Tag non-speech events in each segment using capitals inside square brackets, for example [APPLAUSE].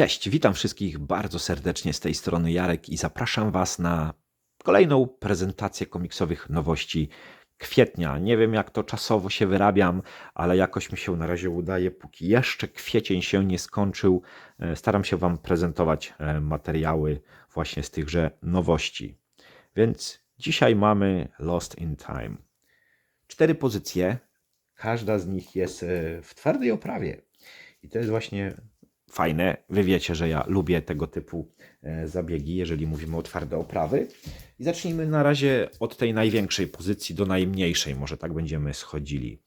Cześć, witam wszystkich bardzo serdecznie z tej strony Jarek i zapraszam Was na kolejną prezentację komiksowych nowości kwietnia. Nie wiem jak to czasowo się wyrabiam, ale jakoś mi się na razie udaje, póki jeszcze kwiecień się nie skończył. e, Staram się Wam prezentować e, materiały właśnie z tychże nowości. Więc dzisiaj mamy Lost in Time. Cztery pozycje, każda z nich jest e, w twardej oprawie. I to jest właśnie fajne. Wy wiecie, że ja lubię tego typu e, zabiegi, jeżeli mówimy o twarde oprawy. I zacznijmy na razie od tej największej pozycji do najmniejszej, może tak będziemy schodzili.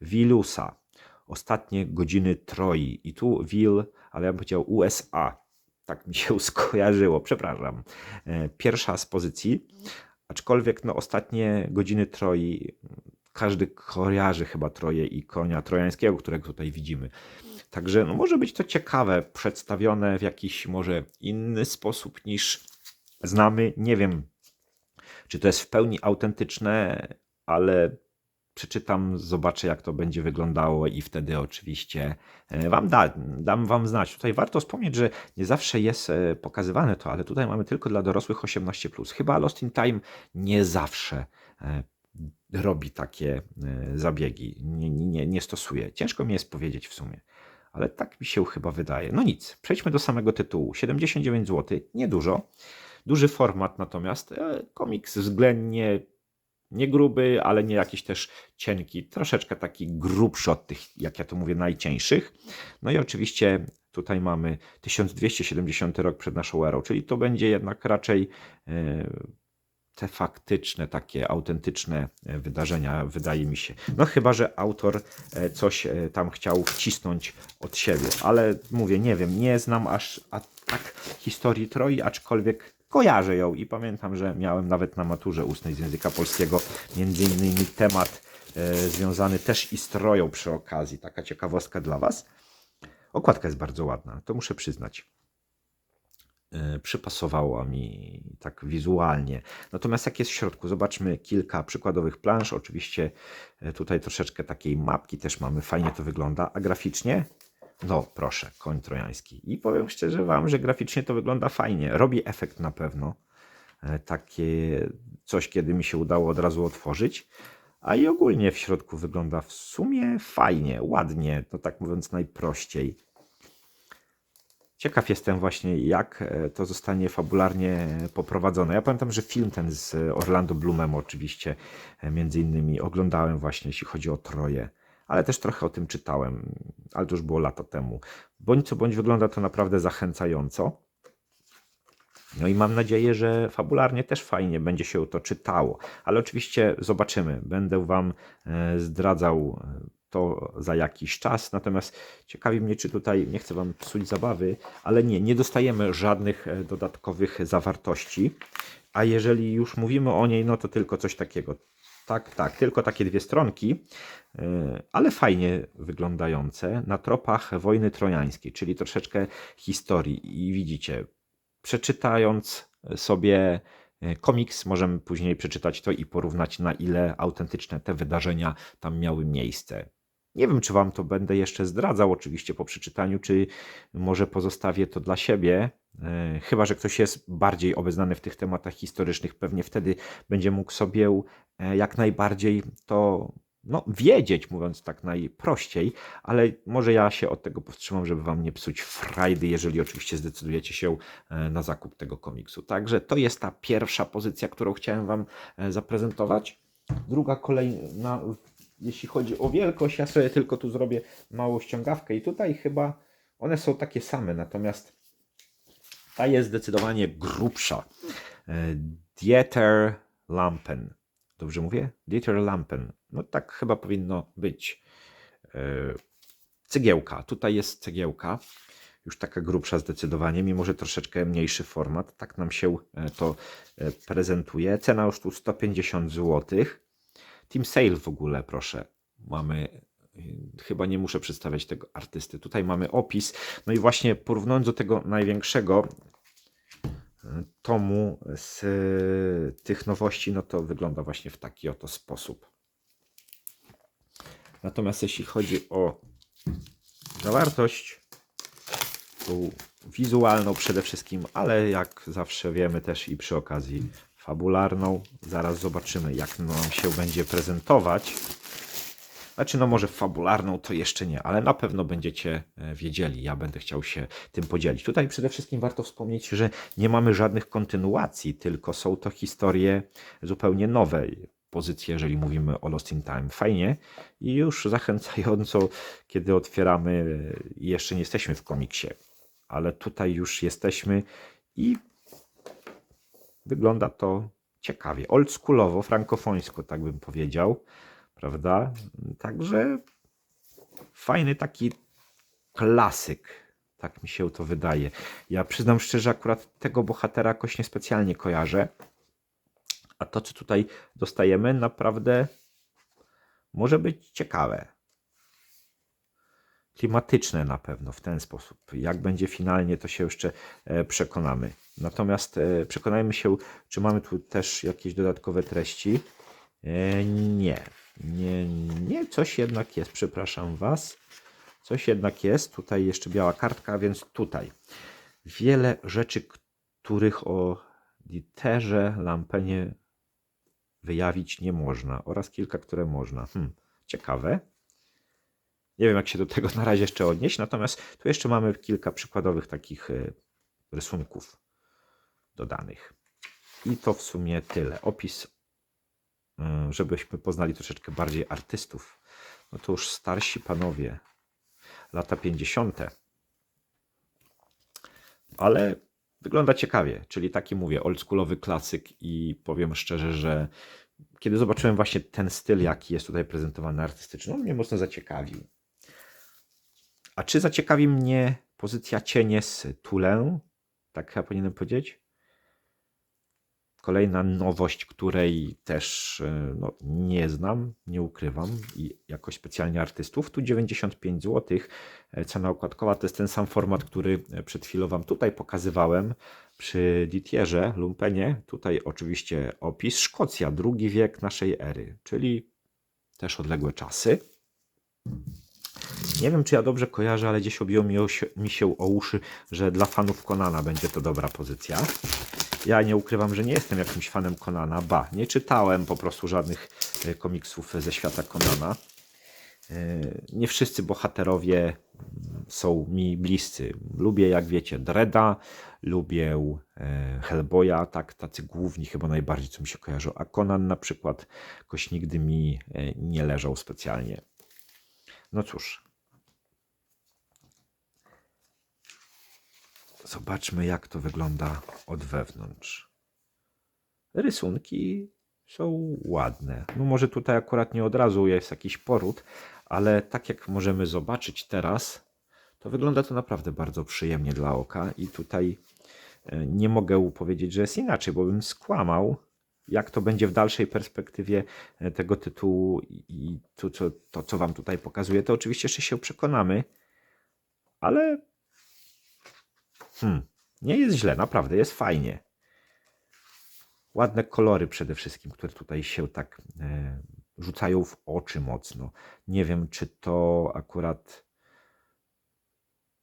Wilusa. Ostatnie godziny Troi. I tu Wil, ale ja bym powiedział USA. Tak mi się [LAUGHS] skojarzyło, przepraszam. E, Pierwsza z pozycji. Aczkolwiek no, ostatnie godziny Troi, każdy kojarzy chyba Troje i konia trojańskiego, którego tutaj widzimy. Także no, może być to ciekawe, przedstawione w jakiś może inny sposób niż znamy. Nie wiem, czy to jest w pełni autentyczne, ale przeczytam, zobaczę jak to będzie wyglądało i wtedy oczywiście e, wam da, dam wam znać. Tutaj warto wspomnieć, że nie zawsze jest e, pokazywane to, ale tutaj mamy tylko dla dorosłych 18+. Chyba Lost in Time nie zawsze e, robi takie zabiegi, nie, nie, nie stosuje. Ciężko mi jest powiedzieć w sumie ale tak mi się chyba wydaje. No nic, przejdźmy do samego tytułu. 79 zł, niedużo. Duży format natomiast. E, Komiks względnie nie gruby, ale nie jakiś też cienki. Troszeczkę taki grubszy od tych, jak ja to mówię, najcieńszych. No i oczywiście tutaj mamy 1270 rok przed naszą erą, czyli to będzie jednak raczej e, te faktyczne, takie autentyczne e, wydarzenia, wydaje mi się. No chyba, że autor e, coś e, tam chciał wcisnąć od siebie, ale mówię, nie wiem, nie znam aż a, tak historii Troi, aczkolwiek kojarzę ją i pamiętam, że miałem nawet na maturze ustnej z języka polskiego między innymi temat związany też i z Troją przy okazji. Taka ciekawostka dla Was. Okładka jest bardzo ładna, to muszę przyznać przypasowała mi tak wizualnie. Natomiast jak jest w środku, zobaczmy kilka przykładowych plansz. Oczywiście e, tutaj troszeczkę takiej mapki też mamy, fajnie to wygląda, a graficznie? No proszę, koń trojański. I powiem szczerze Wam, że graficznie to wygląda fajnie. Robi efekt na pewno. E, Takie coś, kiedy mi się udało od razu otworzyć. A i ogólnie w środku wygląda w sumie fajnie, ładnie, to tak mówiąc najprościej. Ciekaw jestem właśnie, jak e, to zostanie fabularnie poprowadzone. Ja pamiętam, że film ten z Orlando Bloomem oczywiście e, między innymi oglądałem właśnie, jeśli chodzi o Troję, ale też trochę o tym czytałem, ale to już było lata temu. Bądź co bądź wygląda to naprawdę zachęcająco. No i mam nadzieję, że fabularnie też fajnie będzie się to czytało, ale oczywiście zobaczymy. Będę Wam e, zdradzał e, to za jakiś czas. Natomiast ciekawi mnie, czy tutaj nie chcę Wam psuć zabawy, ale nie, nie dostajemy żadnych e, dodatkowych zawartości. A jeżeli już mówimy o niej, no to tylko coś takiego. Tak, tak, tylko takie dwie stronki, e, ale fajnie wyglądające na tropach wojny trojańskiej, czyli troszeczkę historii. I widzicie, przeczytając sobie e, komiks, możemy później przeczytać to i porównać, na ile autentyczne te wydarzenia tam miały miejsce. Nie wiem, czy Wam to będę jeszcze zdradzał, oczywiście po przeczytaniu, czy może pozostawię to dla siebie. E, Chyba, że ktoś jest bardziej obeznany w tych tematach historycznych, pewnie wtedy będzie mógł sobie e, jak najbardziej to no, wiedzieć, mówiąc tak najprościej, ale może ja się od tego powstrzymam, żeby Wam nie psuć frajdy, jeżeli oczywiście zdecydujecie się e, na zakup tego komiksu. Także to jest ta pierwsza pozycja, którą chciałem Wam zaprezentować. Druga kolejna, jeśli chodzi o wielkość, ja sobie tylko tu zrobię małą ściągawkę i tutaj chyba one są takie same, natomiast ta jest zdecydowanie grubsza. E, Dieter Lampen. Dobrze mówię? Dieter Lampen. No tak chyba powinno być. E, Cegiełka. Tutaj jest cegiełka. Już taka grubsza zdecydowanie, mimo że troszeczkę mniejszy format. Tak nam się e, to prezentuje. Cena już tu 150 zł. Team Sale w ogóle, proszę. Mamy y, chyba nie muszę przedstawiać tego artysty. Tutaj mamy opis. No i właśnie porównując do tego największego y, tomu z y, tych nowości, no to wygląda właśnie w taki oto sposób. Natomiast jeśli chodzi o zawartość, tu wizualną przede wszystkim, ale jak zawsze wiemy też i przy okazji fabularną. Zaraz zobaczymy, jak nam się będzie prezentować. Znaczy, no może fabularną to jeszcze nie, ale na pewno będziecie e, wiedzieli. Ja będę chciał się tym podzielić. Tutaj przede wszystkim warto wspomnieć, że nie mamy żadnych kontynuacji, tylko są to historie zupełnie nowe. Pozycje, jeżeli mówimy o Lost in Time. Fajnie i już zachęcająco, kiedy otwieramy, e, jeszcze nie jesteśmy w komiksie, ale tutaj już jesteśmy i wygląda to ciekawie. Oldschoolowo, frankofońsko, tak bym powiedział prawda? Także fajny taki klasyk. Tak mi się to wydaje. Ja przyznam szczerze, akurat tego bohatera jakoś niespecjalnie kojarzę. A to, co tutaj dostajemy, naprawdę może być ciekawe. Klimatyczne na pewno w ten sposób. Jak będzie finalnie, to się jeszcze e, przekonamy. Natomiast e, przekonajmy się, czy mamy tu też jakieś dodatkowe treści. E, nie. Nie, nie, coś jednak jest, przepraszam Was. Coś jednak jest. Tutaj jeszcze biała kartka, więc tutaj. Wiele rzeczy, których o Diterze, Lampenie wyjawić nie można oraz kilka, które można. Hmm, ciekawe. Nie wiem, jak się do tego na razie jeszcze odnieść, natomiast tu jeszcze mamy kilka przykładowych takich e, rysunków dodanych. I to w sumie tyle. Opis E, żebyśmy poznali troszeczkę bardziej artystów. No to już starsi panowie, lata 50. Ale wygląda ciekawie, czyli taki mówię, oldschoolowy klasyk i powiem szczerze, że kiedy zobaczyłem właśnie ten styl, jaki jest tutaj prezentowany artystyczny, on mnie mocno zaciekawił. A czy zaciekawi mnie pozycja cienie z Tulę? Tak chyba powinienem powiedzieć. Kolejna nowość, której też e, no, nie znam, nie ukrywam i jakoś specjalnie artystów. Tu 95 zł. E, cena okładkowa to jest ten sam format, który e, przed chwilą Wam tutaj pokazywałem przy Ditierze, Lumpenie. Tutaj oczywiście opis Szkocja, drugi wiek naszej ery, czyli też odległe czasy. Nie wiem, czy ja dobrze kojarzę, ale gdzieś obiło mi, mi się o uszy, że dla fanów Konana będzie to dobra pozycja. Ja nie ukrywam, że nie jestem jakimś fanem Konana. Ba, nie czytałem po prostu żadnych e, komiksów ze świata Konana. E, nie wszyscy bohaterowie mm, są mi bliscy. Lubię, jak wiecie, Dreda, lubię e, Hellboya, tak, tacy główni chyba najbardziej, co mi się kojarzą. A Conan na przykład jakoś nigdy mi nie leżał specjalnie. No cóż, Zobaczmy, jak to wygląda od wewnątrz. Rysunki są ładne. No może tutaj akurat nie od razu jest jakiś poród, ale tak jak możemy zobaczyć teraz, to wygląda to naprawdę bardzo przyjemnie dla oka i tutaj e, nie mogę powiedzieć, że jest inaczej, bo bym skłamał, jak to będzie w dalszej perspektywie e, tego tytułu i to, to, co Wam tutaj pokazuję, to oczywiście jeszcze się przekonamy, ale Hmm, nie jest źle, naprawdę, jest fajnie. Ładne kolory przede wszystkim, które tutaj się tak e, rzucają w oczy mocno. Nie wiem, czy to akurat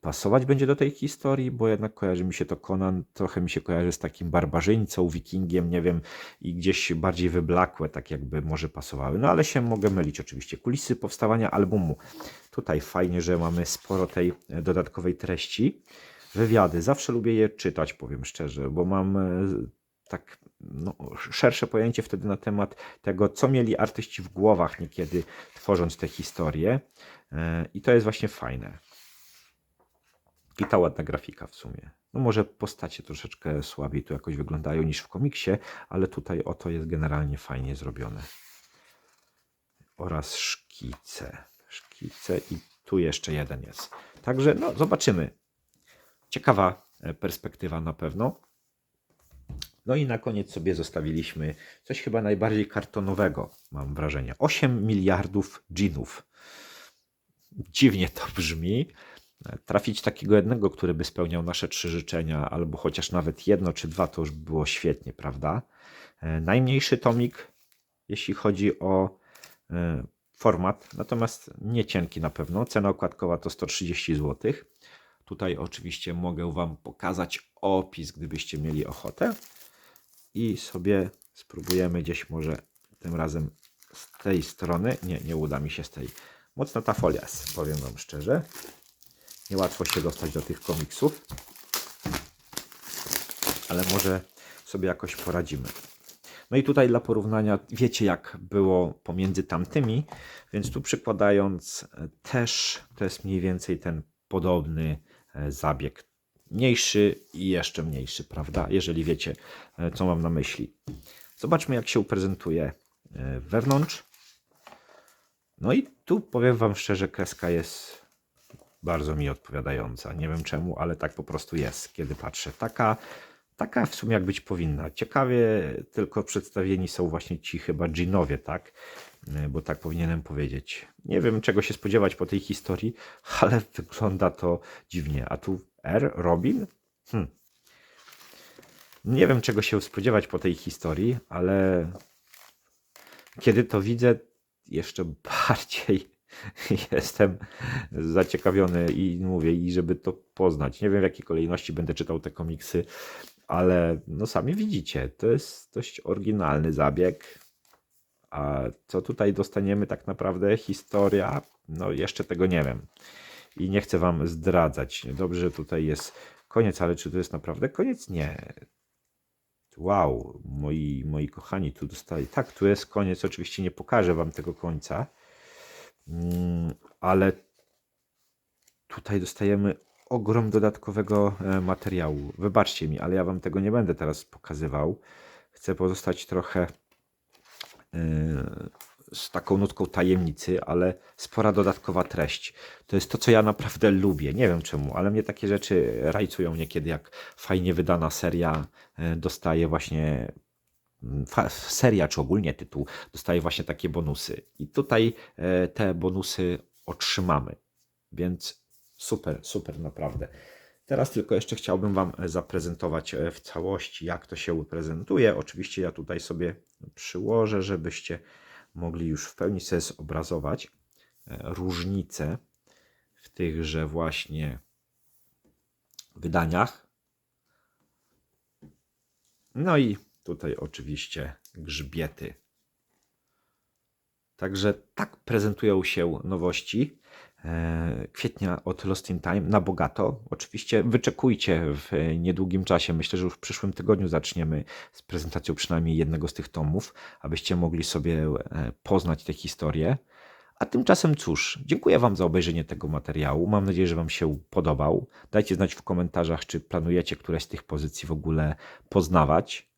pasować będzie do tej historii, bo jednak kojarzy mi się to Conan, trochę mi się kojarzy z takim barbarzyńcą, wikingiem, nie wiem, i gdzieś bardziej wyblakłe, tak jakby może pasowały. No ale się mogę mylić oczywiście. Kulisy powstawania albumu. Tutaj fajnie, że mamy sporo tej e, dodatkowej treści wywiady. Zawsze lubię je czytać, powiem szczerze, bo mam e, tak no, szersze pojęcie wtedy na temat tego, co mieli artyści w głowach niekiedy tworząc te historie. E, I to jest właśnie fajne. I ta ładna grafika w sumie. No może postacie troszeczkę słabiej tu jakoś wyglądają niż w komiksie, ale tutaj oto jest generalnie fajnie zrobione. Oraz szkice. Szkice i tu jeszcze jeden jest. Także no zobaczymy. Ciekawa e, perspektywa na pewno. No i na koniec sobie zostawiliśmy coś chyba najbardziej kartonowego, mam wrażenie. 8 miliardów dżinów. Dziwnie to brzmi. Trafić takiego jednego, który by spełniał nasze trzy życzenia, albo chociaż nawet jedno czy dwa, to już było świetnie, prawda? E, najmniejszy tomik, jeśli chodzi o e, format, natomiast nie cienki na pewno. Cena okładkowa to 130 zł. Tutaj oczywiście mogę Wam pokazać opis, gdybyście mieli ochotę. I sobie spróbujemy gdzieś może tym razem z tej strony. Nie, nie uda mi się z tej. Mocna ta folia jest, powiem Wam szczerze. Niełatwo się dostać do tych komiksów. Ale może sobie jakoś poradzimy. No i tutaj dla porównania, wiecie jak było pomiędzy tamtymi, więc tu przykładając e, też to jest mniej więcej ten podobny zabieg. Mniejszy i jeszcze mniejszy, prawda? Jeżeli wiecie, e, co mam na myśli. Zobaczmy, jak się prezentuje wewnątrz. No i tu powiem Wam szczerze, kreska jest bardzo mi odpowiadająca. Nie wiem czemu, ale tak po prostu jest, kiedy patrzę. Taka taka w sumie jak być powinna. Ciekawie tylko przedstawieni są właśnie ci chyba dżinowie, tak? E, bo tak powinienem powiedzieć. Nie wiem czego się spodziewać po tej historii, [LAUGHS] ale wygląda to dziwnie. A tu R, Robin? Hm. Nie wiem czego się spodziewać po tej historii, ale kiedy to widzę, jeszcze [LAUGHS] bardziej jestem zaciekawiony i mówię, i żeby to poznać. Nie wiem w jakiej kolejności będę czytał te komiksy, ale no sami widzicie, to jest dość oryginalny zabieg. A co tutaj dostaniemy tak naprawdę? Historia? No jeszcze tego nie wiem. I nie chcę wam zdradzać. Dobrze, że tutaj jest koniec, ale czy to jest naprawdę koniec? Nie. Wow, moi, moi kochani, tu dostali. Tak, tu jest koniec. Oczywiście nie pokażę wam tego końca. Mm, ale tutaj dostajemy ogrom dodatkowego e, materiału. Wybaczcie mi, ale ja Wam tego nie będę teraz pokazywał. Chcę pozostać trochę z taką nutką tajemnicy, ale spora dodatkowa treść. To jest to, co ja naprawdę lubię. Nie wiem czemu, ale mnie takie rzeczy rajcują niekiedy, jak fajnie wydana seria e, dostaje właśnie mm, seria, czy ogólnie tytuł, dostaje właśnie takie bonusy. I tutaj te bonusy otrzymamy. Więc Super, super naprawdę. Teraz tylko jeszcze chciałbym Wam zaprezentować e, w całości, jak to się prezentuje. Oczywiście ja tutaj sobie przyłożę, żebyście mogli już w pełni sobie zobrazować e, różnice w tychże właśnie wydaniach. No i tutaj oczywiście grzbiety. Także tak prezentują się nowości. E, kwietnia od Lost in Time na bogato. Oczywiście wyczekujcie w niedługim czasie. Myślę, że już w przyszłym tygodniu zaczniemy z prezentacją przynajmniej jednego z tych tomów, abyście mogli sobie e, poznać tę historię. A tymczasem cóż, dziękuję Wam za obejrzenie tego materiału. Mam nadzieję, że Wam się podobał. Dajcie znać w komentarzach, czy planujecie któreś z tych pozycji w ogóle poznawać.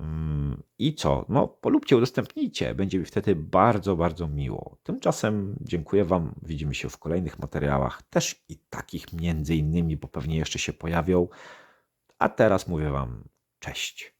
Mm, I co? No, polubcie, udostępnijcie. Będzie mi wtedy bardzo, bardzo miło. Tymczasem dziękuję Wam. Widzimy się w kolejnych materiałach, też i takich między innymi, bo pewnie jeszcze się pojawią. A teraz mówię Wam cześć.